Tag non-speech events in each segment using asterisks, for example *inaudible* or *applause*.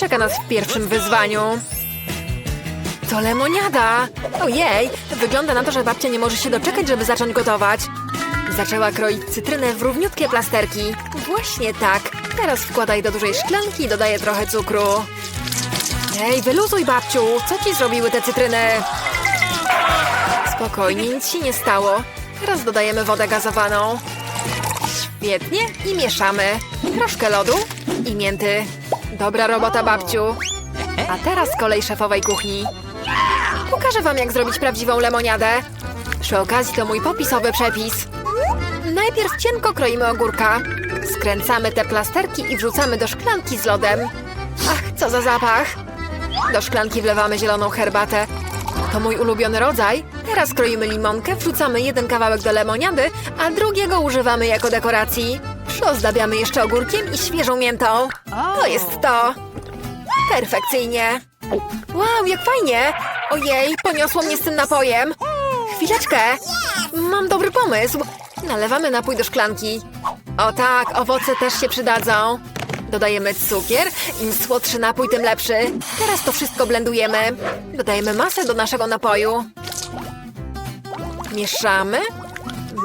czeka nas w pierwszym wyzwaniu? To lemoniada! Ojej, wygląda na to, że babcia nie może się doczekać, żeby zacząć gotować. Zaczęła kroić cytrynę w równiutkie plasterki. Właśnie tak. Teraz wkładaj do dużej szklanki i dodaję trochę cukru. Ej, wyluzuj babciu! Co ci zrobiły te cytryny? Spokojnie, nic się nie stało. Teraz dodajemy wodę gazowaną. Świetnie i mieszamy. Troszkę lodu i mięty. Dobra robota, babciu. A teraz kolej szefowej kuchni. Pokażę wam, jak zrobić prawdziwą lemoniadę. Przy okazji to mój popisowy przepis. Najpierw cienko kroimy ogórka. Skręcamy te plasterki i wrzucamy do szklanki z lodem. Ach, co za zapach! Do szklanki wlewamy zieloną herbatę. To mój ulubiony rodzaj. Teraz kroimy limonkę, wrzucamy jeden kawałek do lemoniady, a drugiego używamy jako dekoracji. Przyozdabiamy jeszcze ogórkiem i świeżą miętą. To jest to. Perfekcyjnie. Wow, jak fajnie! Ojej, poniosło mnie z tym napojem. Chwileczkę. Mam dobry pomysł. Nalewamy napój do szklanki. O tak, owoce też się przydadzą. Dodajemy cukier. Im słodszy napój, tym lepszy. Teraz to wszystko blendujemy. Dodajemy masę do naszego napoju. Mieszamy.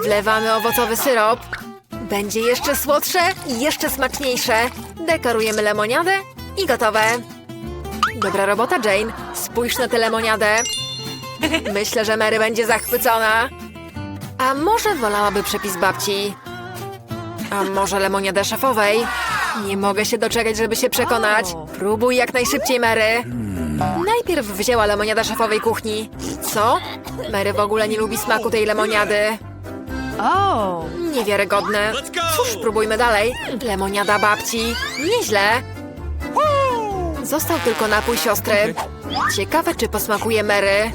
Wlewamy owocowy syrop. Będzie jeszcze słodsze i jeszcze smaczniejsze. Dekorujemy lemoniadę i gotowe. Dobra robota, Jane. Spójrz na tę lemoniadę. Myślę, że Mary będzie zachwycona. A może wolałaby przepis babci? A może lemoniadę szefowej? Nie mogę się doczekać, żeby się przekonać. Próbuj jak najszybciej, Mary. Najpierw wzięła lemoniada szefowej kuchni. Co? Mary w ogóle nie lubi smaku tej lemoniady. Oh. Niewiarygodne. Cóż, spróbujmy dalej. Lemoniada babci. Nieźle. Został tylko napój siostry. Ciekawe, czy posmakuje Mary.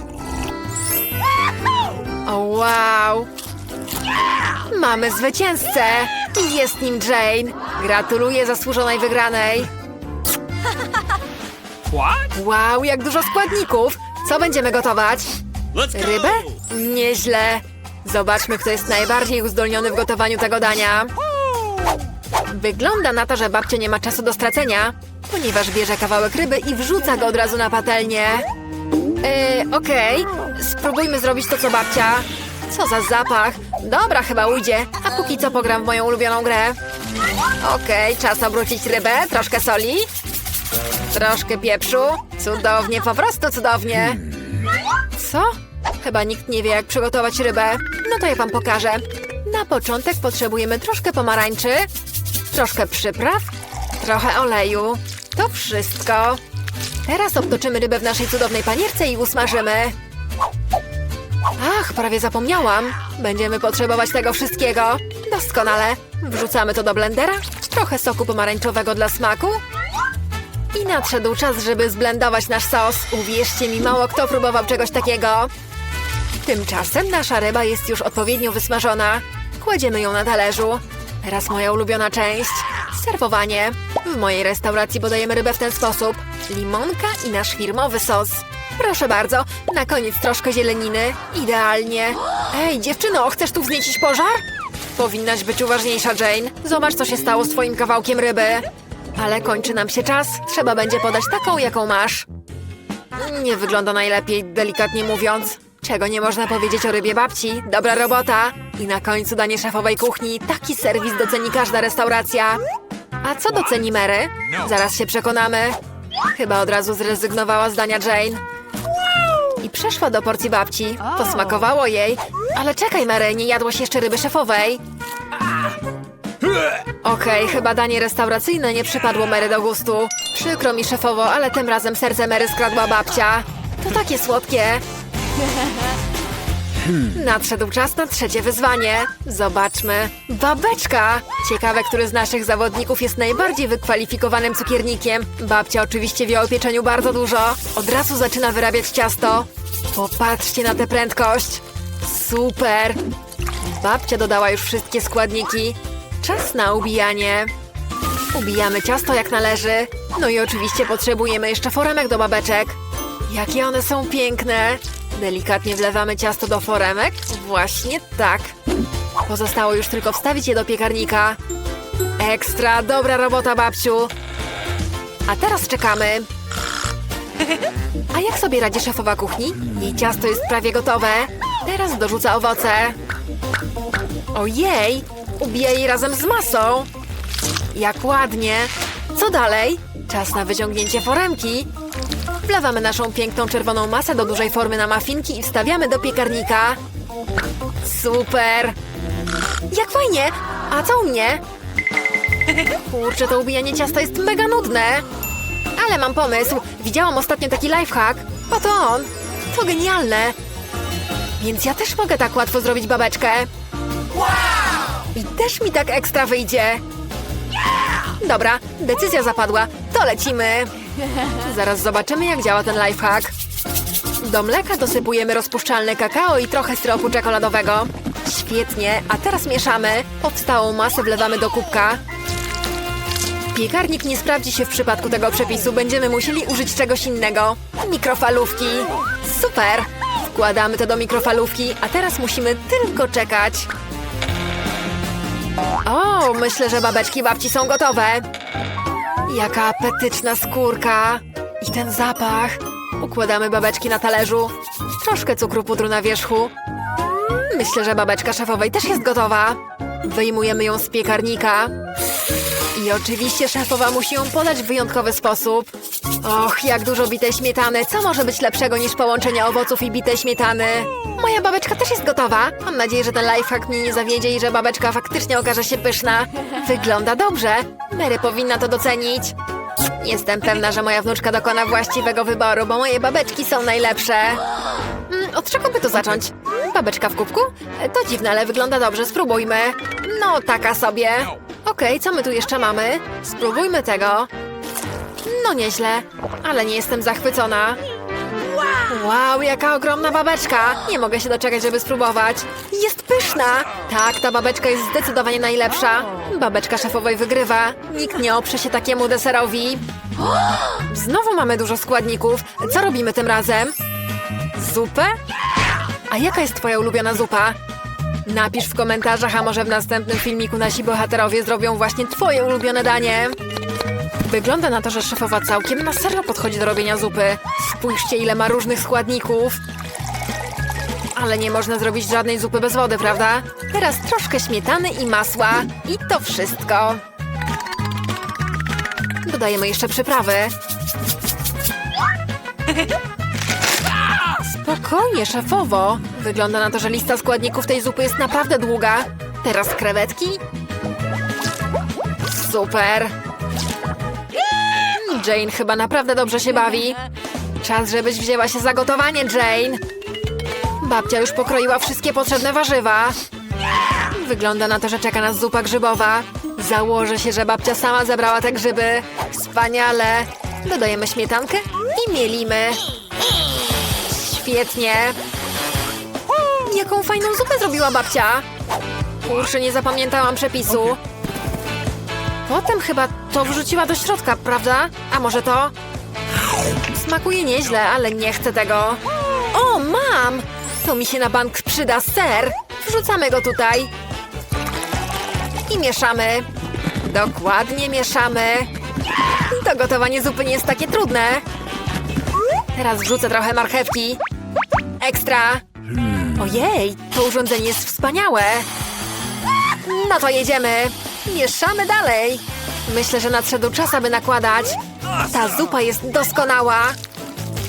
O, wow. Mamy zwycięzcę. I jest nim Jane. Gratuluję zasłużonej wygranej. Wow, jak dużo składników. Co będziemy gotować? Rybę? Nieźle. Zobaczmy, kto jest najbardziej uzdolniony w gotowaniu tego dania. Wygląda na to, że babcia nie ma czasu do stracenia, ponieważ bierze kawałek ryby i wrzuca go od razu na patelnię. Yy, okej. Spróbujmy zrobić to, co babcia. Co za zapach. Dobra, chyba ujdzie. A póki co pogram w moją ulubioną grę. Okej, czas obrócić rybę. Troszkę soli. Troszkę pieprzu. Cudownie, po prostu cudownie. Co? Chyba nikt nie wie, jak przygotować rybę. No to ja wam pokażę. Na początek potrzebujemy troszkę pomarańczy, troszkę przypraw, trochę oleju. To wszystko. Teraz obtoczymy rybę w naszej cudownej panierce i usmażymy. Ach, prawie zapomniałam. Będziemy potrzebować tego wszystkiego. Doskonale. Wrzucamy to do blendera. Trochę soku pomarańczowego dla smaku. I nadszedł czas, żeby zblendować nasz sos. Uwierzcie mi, mało kto próbował czegoś takiego. Tymczasem nasza ryba jest już odpowiednio wysmażona. Kładziemy ją na talerzu. Teraz moja ulubiona część. Serwowanie. W mojej restauracji podajemy rybę w ten sposób. Limonka i nasz firmowy sos. Proszę bardzo, na koniec troszkę zieleniny. Idealnie. Ej, dziewczyno, chcesz tu wzniecić pożar? Powinnaś być uważniejsza, Jane. Zobacz, co się stało z twoim kawałkiem ryby. Ale kończy nam się czas. Trzeba będzie podać taką, jaką masz. Nie wygląda najlepiej, delikatnie mówiąc. Czego nie można powiedzieć o rybie babci? Dobra robota! I na końcu danie szefowej kuchni. Taki serwis doceni każda restauracja. A co doceni Mary? Zaraz się przekonamy. Chyba od razu zrezygnowała z dania Jane. I przeszła do porcji babci. Posmakowało jej. Ale czekaj, Mary, nie jadłaś jeszcze ryby szefowej. Okej, chyba danie restauracyjne nie przypadło Mary do gustu. Przykro mi szefowo, ale tym razem serce Mary skradła babcia. To takie słodkie. Nadszedł czas na trzecie wyzwanie. Zobaczmy. Babeczka! Ciekawe, który z naszych zawodników jest najbardziej wykwalifikowanym cukiernikiem. Babcia oczywiście wie o pieczeniu bardzo dużo. Od razu zaczyna wyrabiać ciasto. Popatrzcie na tę prędkość. Super! Babcia dodała już wszystkie składniki. Czas na ubijanie. Ubijamy ciasto jak należy. No i oczywiście potrzebujemy jeszcze foremek do babeczek. Jakie one są piękne! Delikatnie wlewamy ciasto do foremek. Właśnie tak. Pozostało już tylko wstawić je do piekarnika. Ekstra, dobra robota, babciu. A teraz czekamy. *laughs* A jak sobie radzi szefowa kuchni? Jej ciasto jest prawie gotowe. Teraz dorzuca owoce. Ojej! Ubija jej razem z masą. Jak ładnie. Co dalej? Czas na wyciągnięcie foremki. Wlewamy naszą piękną czerwoną masę do dużej formy na mafinki i wstawiamy do piekarnika. Super! Jak fajnie! A co u mnie? Kurczę, to ubijanie ciasta jest mega nudne. Ale mam pomysł. Widziałam ostatnio taki lifehack. Oto on. To genialne. Więc ja też mogę tak łatwo zrobić babeczkę. I też mi tak ekstra wyjdzie. Dobra, decyzja zapadła. To lecimy. Zaraz zobaczymy, jak działa ten lifehack. Do mleka dosypujemy rozpuszczalne kakao i trochę syropu czekoladowego. Świetnie, a teraz mieszamy. Powstałą masę wlewamy do kubka. Piekarnik nie sprawdzi się w przypadku tego przepisu. Będziemy musieli użyć czegoś innego. Mikrofalówki. Super! Wkładamy to do mikrofalówki, a teraz musimy tylko czekać. O, myślę, że babeczki babci są gotowe. Jaka apetyczna skórka. I ten zapach. Układamy babeczki na talerzu. Troszkę cukru pudru na wierzchu. Myślę, że babeczka szefowej też jest gotowa. Wyjmujemy ją z piekarnika. I oczywiście szefowa musi ją podać w wyjątkowy sposób. Och, jak dużo bitej śmietany. Co może być lepszego niż połączenie owoców i bitej śmietany? Moja babeczka też jest gotowa. Mam nadzieję, że ten lifehack mnie nie zawiedzie i że babeczka faktycznie okaże się pyszna. Wygląda dobrze. Mary powinna to docenić. Jestem pewna, że moja wnuczka dokona właściwego wyboru, bo moje babeczki są najlepsze. Mm, Od czego by to zacząć? Babeczka w kubku? To dziwne, ale wygląda dobrze. Spróbujmy. No, taka sobie. Okej, co my tu jeszcze mamy? Spróbujmy tego. No nieźle, ale nie jestem zachwycona. Wow, jaka ogromna babeczka! Nie mogę się doczekać, żeby spróbować. Jest pyszna! Tak, ta babeczka jest zdecydowanie najlepsza. Babeczka szefowej wygrywa. Nikt nie oprze się takiemu deserowi. Znowu mamy dużo składników. Co robimy tym razem? Zupę? A jaka jest twoja ulubiona zupa? Napisz w komentarzach, a może w następnym filmiku nasi bohaterowie zrobią właśnie twoje ulubione danie. Wygląda na to, że szefowa całkiem na serio podchodzi do robienia zupy. Spójrzcie, ile ma różnych składników. Ale nie można zrobić żadnej zupy bez wody, prawda? Teraz troszkę śmietany i masła. I to wszystko. Dodajemy jeszcze przyprawy. Spokojnie, szefowo. Wygląda na to, że lista składników tej zupy jest naprawdę długa. Teraz krewetki. Super. Jane chyba naprawdę dobrze się bawi. Czas, żebyś wzięła się za gotowanie, Jane. Babcia już pokroiła wszystkie potrzebne warzywa. Wygląda na to, że czeka nas zupa grzybowa. Założę się, że babcia sama zebrała te grzyby. Wspaniale. Dodajemy śmietankę i mielimy. Świetnie. Jaką fajną zupę zrobiła babcia. Kurczę, nie zapamiętałam przepisu. Potem chyba to wrzuciła do środka, prawda? A może to? Smakuje nieźle, ale nie chcę tego. O, mam! To mi się na bank przyda ser. Wrzucamy go tutaj. I mieszamy. Dokładnie mieszamy. To gotowanie zupy nie jest takie trudne. Teraz wrzucę trochę marchewki. Ekstra. Ojej, to urządzenie jest wspaniałe. No to jedziemy. Mieszamy dalej. Myślę, że nadszedł czas, aby nakładać. Ta zupa jest doskonała.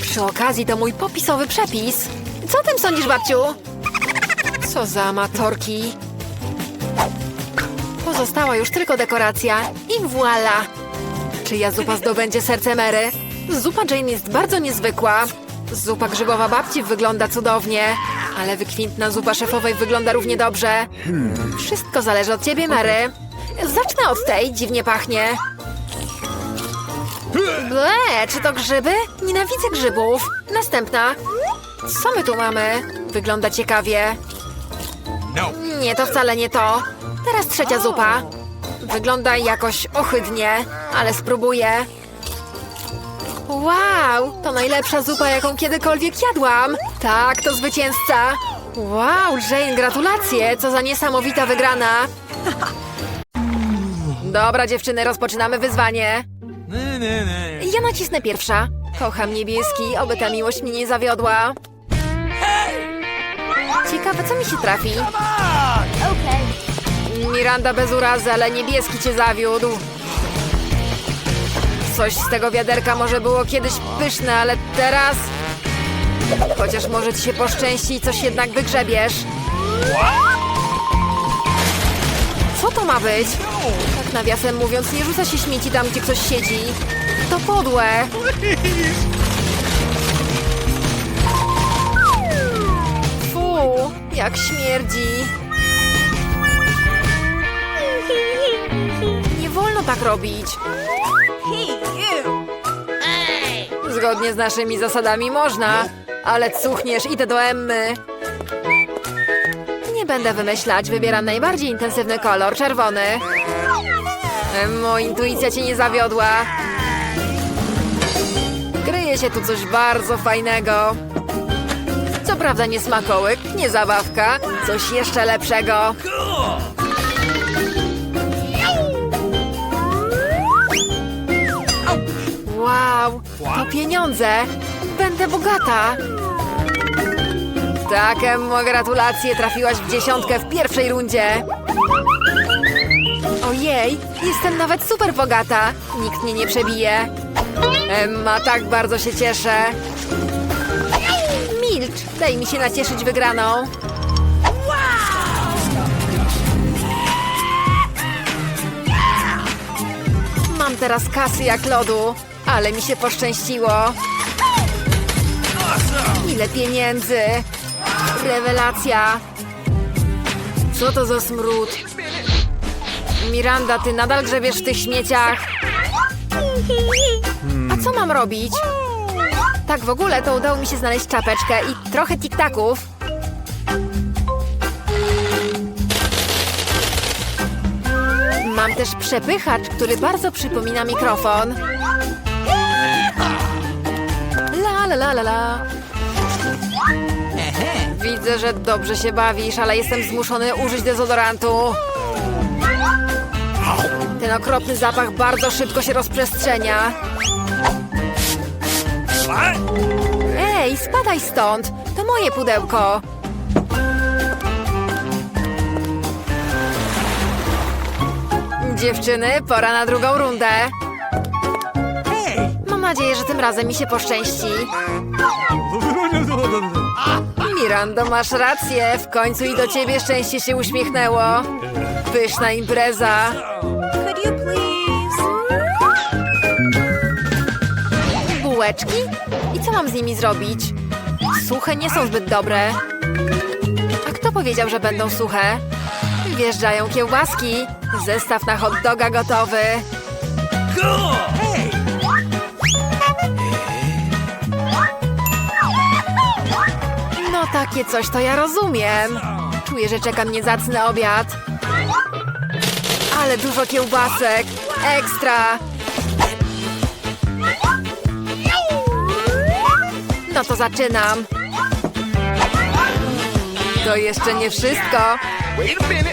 Przy okazji to mój popisowy przepis. Co o tym sądzisz, babciu? Co za amatorki. Pozostała już tylko dekoracja i voila. Czyja zupa zdobędzie serce Mary? Zupa Jane jest bardzo niezwykła. Zupa grzybowa babci wygląda cudownie, ale wykwintna zupa szefowej wygląda równie dobrze. Wszystko zależy od ciebie, Mary. Zacznę od tej, dziwnie pachnie. Ble, czy to grzyby? Nienawidzę grzybów. Następna. Co my tu mamy? Wygląda ciekawie. Nie, to wcale nie to. Teraz trzecia zupa. Wygląda jakoś ohydnie, ale spróbuję. Wow, to najlepsza zupa, jaką kiedykolwiek jadłam. Tak, to zwycięzca. Wow, Jane, gratulacje. Co za niesamowita wygrana. Dobra, dziewczyny, rozpoczynamy wyzwanie. Ja nacisnę pierwsza. Kocham niebieski, oby ta miłość mnie nie zawiodła. Ciekawe, co mi się trafi. Miranda bez urazy, ale niebieski cię zawiódł. Coś z tego wiaderka może było kiedyś pyszne, ale teraz... Chociaż może ci się poszczęści i coś jednak wygrzebiesz. Co to ma być? Tak nawiasem mówiąc, nie rzuca się śmieci tam, gdzie ktoś siedzi. To podłe. Fu, jak śmierdzi. Nie wolno tak robić. Zgodnie z naszymi zasadami można, ale cuchniesz, idę do Emmy. Nie będę wymyślać, wybieram najbardziej intensywny kolor, czerwony. Emmo, intuicja cię nie zawiodła. Kryje się tu coś bardzo fajnego. Co prawda nie smakołyk, nie zabawka, coś jeszcze lepszego. Wow, to pieniądze! Będę bogata! Tak, Emmo, gratulacje, trafiłaś w dziesiątkę w pierwszej rundzie. Ojej, jestem nawet super bogata. Nikt mnie nie przebije. Emma, tak bardzo się cieszę. Milcz, daj mi się nacieszyć wygraną. Mam teraz kasy jak lodu, ale mi się poszczęściło. Ile pieniędzy! Rewelacja! Co to za smród? Miranda, ty nadal grzebiesz w tych śmieciach? A co mam robić? Tak w ogóle to udało mi się znaleźć czapeczkę i trochę tiktaków. Mam też przepychacz, który bardzo przypomina mikrofon. La la la la. Widzę, że dobrze się bawisz, ale jestem zmuszony użyć dezodorantu. Ten okropny zapach bardzo szybko się rozprzestrzenia. Ej, spadaj stąd! To moje pudełko! Dziewczyny, pora na drugą rundę. Mam nadzieję, że tym razem mi się poszczęści. Mirando, masz rację. W końcu i do ciebie szczęście się uśmiechnęło. Pyszna impreza. Could you please? Bułeczki? I co mam z nimi zrobić? Suche nie są zbyt dobre. A kto powiedział, że będą suche? Wjeżdżają kiełbaski. Zestaw na hot doga gotowy. Takie coś to ja rozumiem. Czuję, że czeka mnie zacny obiad. Ale dużo kiełbasek. Ekstra. No to zaczynam. To jeszcze nie wszystko.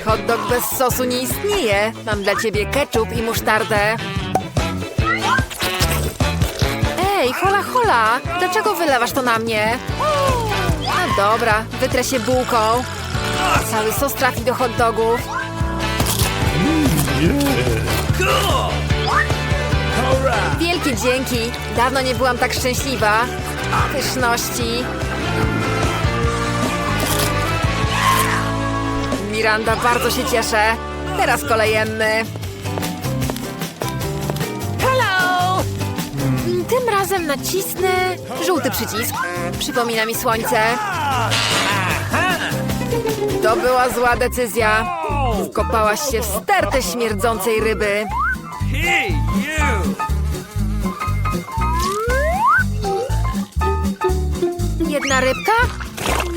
Hot dog bez sosu nie istnieje. Mam dla ciebie ketchup i musztardę. Ej, hola hola! Dlaczego wylewasz to na mnie? Dobra, wytrę się bułką. Cały sos trafi do hot dogów. Wielkie dzięki! Dawno nie byłam tak szczęśliwa. Pyszności. Miranda, bardzo się cieszę. Teraz kolejemy. Razem nacisnę żółty przycisk. Przypomina mi słońce. To była zła decyzja. Wkopałaś się w stertę śmierdzącej ryby. Jedna rybka?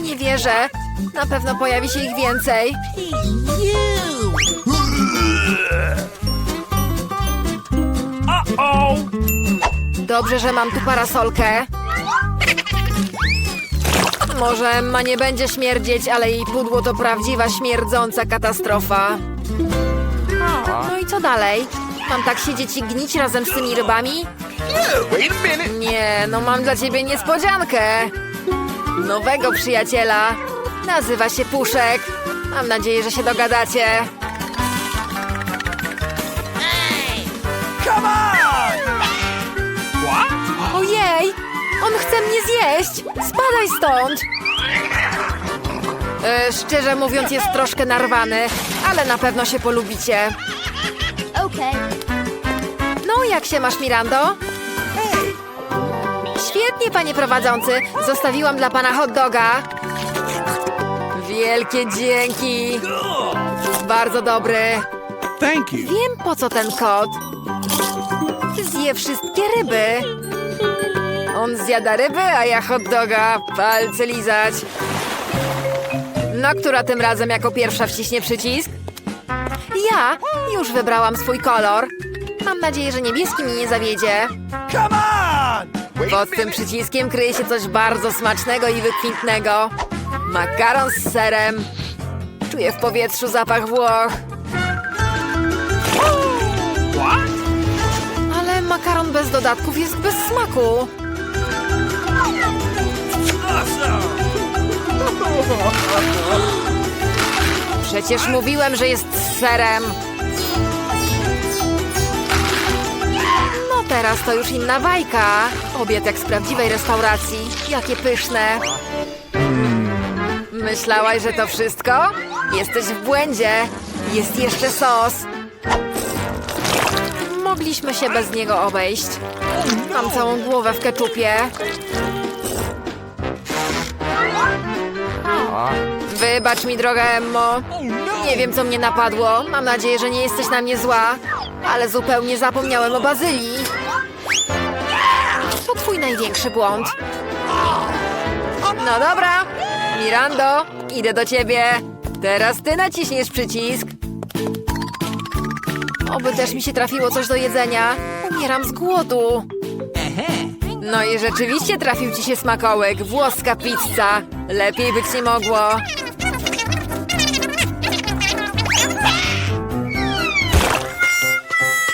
Nie wierzę. Na pewno pojawi się ich więcej. Uh-oh! Dobrze, że mam tu parasolkę. Może Emma nie będzie śmierdzieć, ale jej pudło to prawdziwa śmierdząca katastrofa. No i co dalej? Mam tak siedzieć i gnić razem z tymi rybami? Nie, no mam dla ciebie niespodziankę. Nowego przyjaciela. Nazywa się Puszek. Mam nadzieję, że się dogadacie. On chce mnie zjeść! Spadaj stąd! E, szczerze mówiąc, jest troszkę narwany, ale na pewno się polubicie. Okay. No, jak się masz, Mirando? Świetnie, panie prowadzący. Zostawiłam dla pana hot doga. Wielkie dzięki. Bardzo dobry. Thank you. Wiem, po co ten kot. Zje wszystkie ryby. On zjada ryby, a ja hot doga. Palce lizać. No, która tym razem jako pierwsza wciśnie przycisk? Ja już wybrałam swój kolor. Mam nadzieję, że niebieski mi nie zawiedzie. Come on! Pod tym przyciskiem kryje się coś bardzo smacznego i wykwintnego. Makaron z serem. Czuję w powietrzu zapach Włoch. Ale makaron bez dodatków jest bez smaku. Awesome! Przecież mówiłem, że jest serem. No teraz to już inna bajka. Obiad jak z prawdziwej restauracji. Jakie pyszne. Myślałaś, że to wszystko? Jesteś w błędzie. Jest jeszcze sos. Mogliśmy się bez niego obejść. Mam całą głowę w keczupie. Wybacz mi, droga Emmo. Nie wiem, co mnie napadło. Mam nadzieję, że nie jesteś na mnie zła. Ale zupełnie zapomniałem o bazylii. To twój największy błąd. No dobra. Mirando, idę do ciebie. Teraz ty naciśniesz przycisk. Oby też mi się trafiło coś do jedzenia. Umieram z głodu. No i rzeczywiście trafił ci się smakołek. Włoska pizza. Lepiej być nie mogło.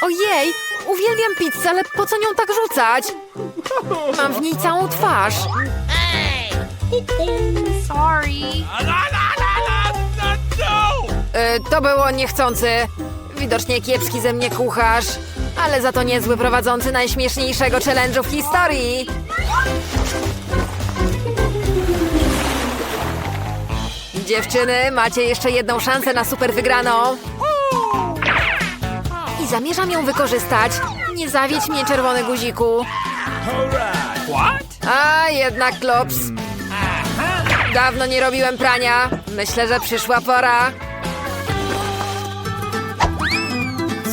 Ojej, uwielbiam pizzę, ale po co nią tak rzucać? Mam w niej całą twarz. Sorry. Y, to było niechcący. Widocznie kiepski ze mnie kucharz. Ale za to niezły prowadzący najśmieszniejszego challenge'u w historii. Dziewczyny, macie jeszcze jedną szansę na super wygraną. I zamierzam ją wykorzystać. Nie zawiedź mnie, czerwony guziku. A, jednak klops. Dawno nie robiłem prania. Myślę, że przyszła pora.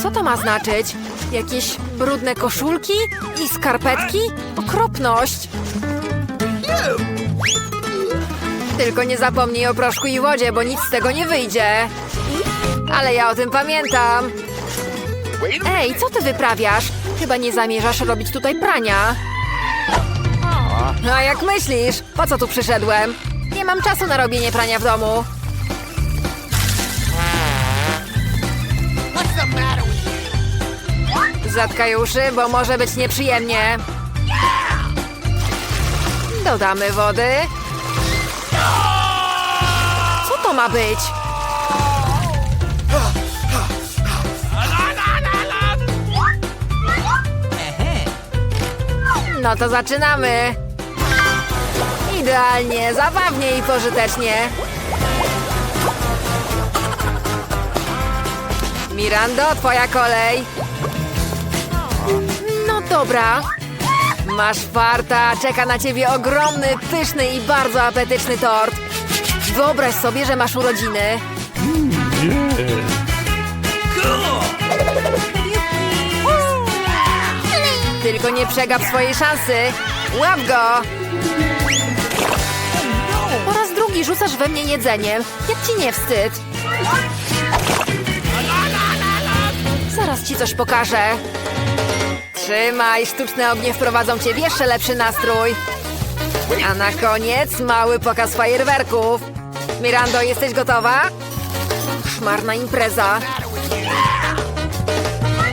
Co to ma znaczyć? Jakieś brudne koszulki i skarpetki? Okropność! Tylko nie zapomnij o proszku i wodzie, bo nic z tego nie wyjdzie. Ale ja o tym pamiętam. Ej, co ty wyprawiasz? Chyba nie zamierzasz robić tutaj prania. A jak myślisz? Po co tu przyszedłem? Nie mam czasu na robienie prania w domu. Zatkaj uszy, bo może być nieprzyjemnie. Dodamy wody. Co to ma być? No to zaczynamy. Idealnie, zabawnie i pożytecznie. Mirando, twoja kolej. Dobra. Masz farta, czeka na ciebie ogromny, pyszny i bardzo apetyczny tort. Wyobraź sobie, że masz urodziny. Tylko nie przegap swojej szansy. Łap go! Po raz drugi rzucasz we mnie jedzeniem. Jak ci nie wstyd? Zaraz ci coś pokażę. Trzymaj, sztuczne ognie wprowadzą cię w jeszcze lepszy nastrój. A na koniec mały pokaz fajerwerków. Mirando, jesteś gotowa? Szmarna impreza.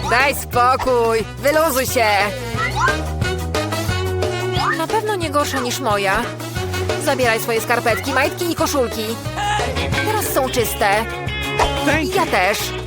Daj spokój, wyluzuj się. Na pewno nie gorsza niż moja. Zabieraj swoje skarpetki, majtki i koszulki. Teraz są czyste. Ja też.